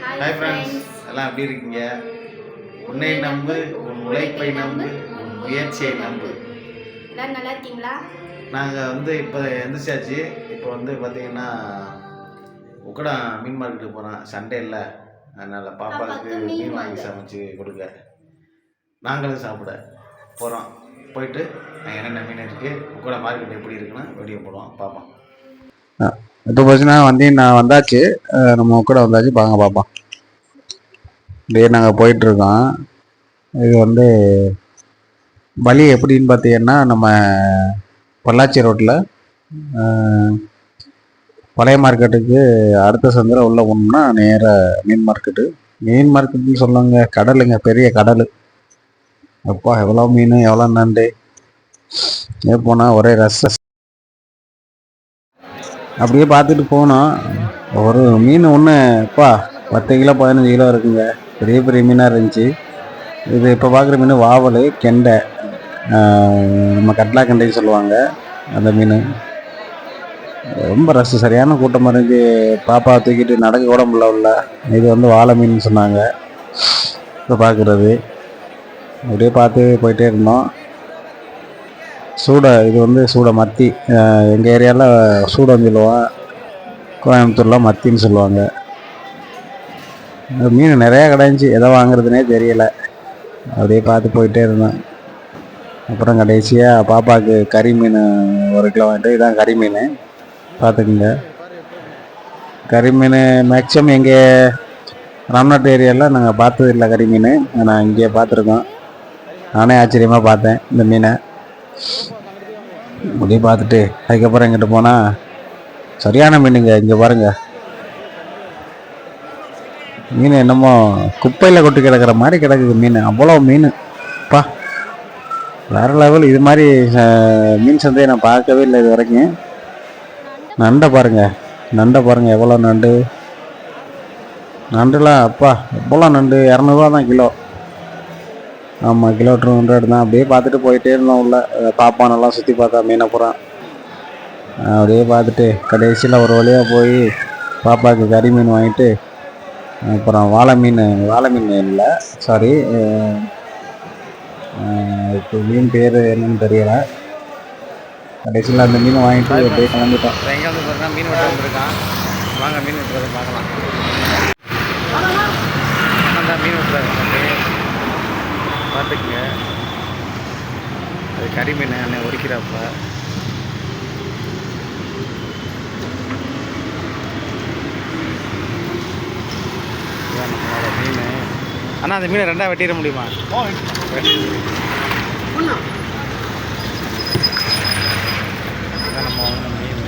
Hi hi friends friends. எல்லாம் எப்படி இருக்கீங்க? உன்னை நம்பு உன் உழைப்பை நம்பு உன் முயற்சியை நம்பு. எல்லாரும் நல்லா இருக்கீங்களா? நாங்கள் வந்து இப்போ எந்திரிச்சாச்சு. இப்போ வந்து பார்த்தீங்கன்னா உக்கடா மீன் மார்க்கெட்டுக்கு போகிறோம் சண்டே இல்லை. அதனால் பாப்பாவுக்கு மீன் வாங்கி. சமைச்சு கொடுக்க. நாங்களும் சாப்பிட போகிறோம் போயிட்டு என்னென்ன மீன் இருக்குது உக்கடா மார்க்கெட் எப்படி இருக்குன்னு வீடியோ போடுவோம். பார்ப்போம் இப்போ போச்சுன்னா வந்து நான் வந்தாச்சு. நம்ம கூட வந்தாச்சு. வாங்க பார்ப்போம் இப்படியே நாங்கள் போயிட்டுருக்கோம். இது வந்து வழி எப்படின்னு பார்த்தீங்கன்னா நம்ம பொள்ளாச்சி ரோட்டில் பழைய மார்க்கெட்டுக்கு அடுத்த சந்திரம் உள்ளே போனோம்னா நேராக மீன் மார்க்கெட்டு மீன் மார்க்கெட்டுன்னு சொல்லுவாங்க கடலுங்க பெரிய கடல். அப்பா எவ்வளோ மீன் எவ்வளோ நண்டு. ஏ போனால் ஒரே ரச அப்படியே பார்த்துட்டு போனோம். ஒரு மீன் ஒன்றுப்பா பத்து கிலோ பதினஞ்சு கிலோ இருக்குங்க. பெரிய பெரிய மீனாக இருந்துச்சு. இது இப்போ பார்க்குற மீன் வாவல் கெண்டை. நம்ம கட்லா கெண்டைன்னு சொல்லுவாங்க அந்த மீன். ரொம்ப ரசம் சரியான கூட்டமாக இருந்துச்சு பாப்பா தூக்கிட்டு நடக்க கூட முடியல. உள்ள இது வந்து வாழை மீன் சொன்னாங்க. இப்போ பார்க்குறது அப்படியே பார்த்து போயிட்டே இருந்தோம். சூடை இது வந்து சூடை மத்தி. எங்கள் ஏரியாவில் சூடன்னு சொல்லுவோம் கோயம்புத்தூரில் மத்தின்னு சொல்லுவாங்க. மீன் நிறையா கிடந்துச்சு எதை வாங்குறதுனே தெரியலை. அப்படியே பார்த்து போயிட்டே இருந்தேன். அப்புறம் கடைசியாக பாப்பாவுக்கு கறி மீன் ஒரு கிலோ வாங்கிட்டு இதான் கறி மீன். பார்த்துக்குங்க. கறி மீன் மேக்ஸிமம் எங்கள் ராம்நாட்டு ஏரியாவில் நாங்கள் பார்த்தது இல்லை கறி மீன். நான் இங்கேயே பார்த்துருக்கோம். நானே ஆச்சரியமாக பார்த்தேன் இந்த மீனை. முடிய பார்த்துட்டு அதுக்கப்புறம் எங்கிட்ட போனால் சரியான மீனுங்க இங்கே பாருங்க. மீன் என்னமோ குப்பையில் கொட்டி கிடக்கிற மாதிரி கிடக்குது மீன் அவ்வளோ மீன். பா வேற லெவல் இது மாதிரி மீன் சந்தையை நான் பார்க்கவே இல்லை இது வரைக்கும். நண்டை பாருங்க நண்டை பாருங்கள் எவ்வளோ நண்டு. நண்டுலாம் அப்பா எவ்வளோ நண்டு? இரநூறுவா தான் கிலோ. ஆமாம் கிலோ டூ ஹண்ட்ரட் தான். அப்படியே பார்த்துட்டு போயிட்டே இருந்தோம் உள்ள. பாப்பானெல்லாம் சுற்றி பார்த்தா மீனை பூரா அஹ் அப்படியே பார்த்துட்டு கடைசியில் ஒரு வழியாக போய் பாப்பாவுக்கு கறி மீன் வாங்கிட்டு அப்புறம் வாழை மீன் வாழை மீன் இல்லை சாரி இப்போ மீன் பேர் என்னன்னு தெரியல. கடைசியில் அந்த மீன் வாங்கிட்டு அப்படியே கிளம்பிட்டோம். எங்கே வந்து பாருங்க மீன் வெட்ட வந்திருக்கான். வாங்க மீன் வெட்டுறதை பார்க்கலாம். மீன் பார்த்துக்குங்க. அது கறி மீன் அண்ணன் இதுதான் நம்மளோட மீன். அண்ணா அந்த மீனை ரெண்டாக வெட்டிட முடியுமா? நம்ம வாங்கின மீன்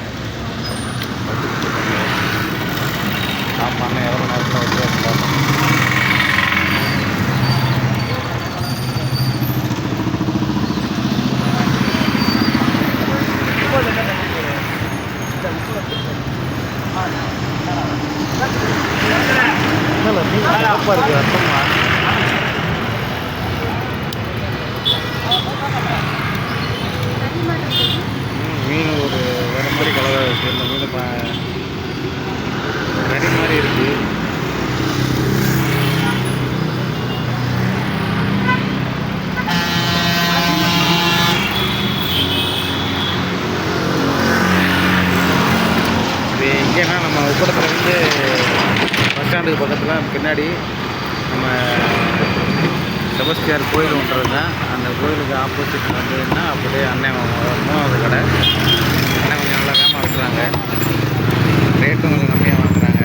ஆமாம் எவ்வளோ நேரத்தில் வந்து பார்ப்போம் இல்லை மீன் ஒரு வேறு மாதிரி கலராக இருக்குது இந்த மீன் பா கறி மாதிரி இருக்குது இது எங்கேன்னா நம்ம உப்படத்தில் வந்து பஸ் பக்கத்தில் பின்னாடி நம்ம செபஸ்டியார் கோயில் ஒன்று தான் அந்த கோயிலுக்கு ஆப்போசிட் வந்ததுன்னா அப்படியே அண்ணன் மூணாவது கடை அண்ணன் கொஞ்சம் நல்லா வேகமாக விட்டுறாங்க ரேட்டும் கொஞ்சம் கம்மியாக வாங்குறாங்க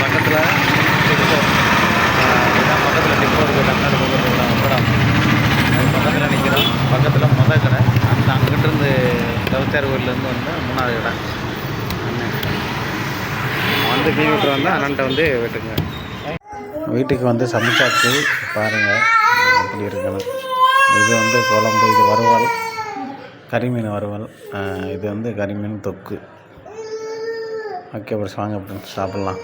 பக்கத்தில் டிப்போ இதான் பக்கத்தில் டிப்போ இருக்குது தமிழ்நாடு பக்கத்தில் படம் அது பக்கத்தில் நிற்கிறோம் பக்கத்தில் மொதல் கடை அந்த அங்கிட்டிருந்து தவச்சார் கோயிலேருந்து வந்து மூணாவது கடை அண்ணன் வந்து மீன் விட்டு வந்தால் அண்ணன்ட்ட வந்து வெட்டுங்க. வீட்டுக்கு வந்து சமைச்சாச்சு பாருங்கள் எப்படி இருக்கணும் இது வந்து குழம்பு இது வறுவல் கறிமீன் வறுவல். இது வந்து கறிமீன் தொக்கு. ஓகே அப்புறம் வாங்க அப்புறம் சாப்பிட்லாம்.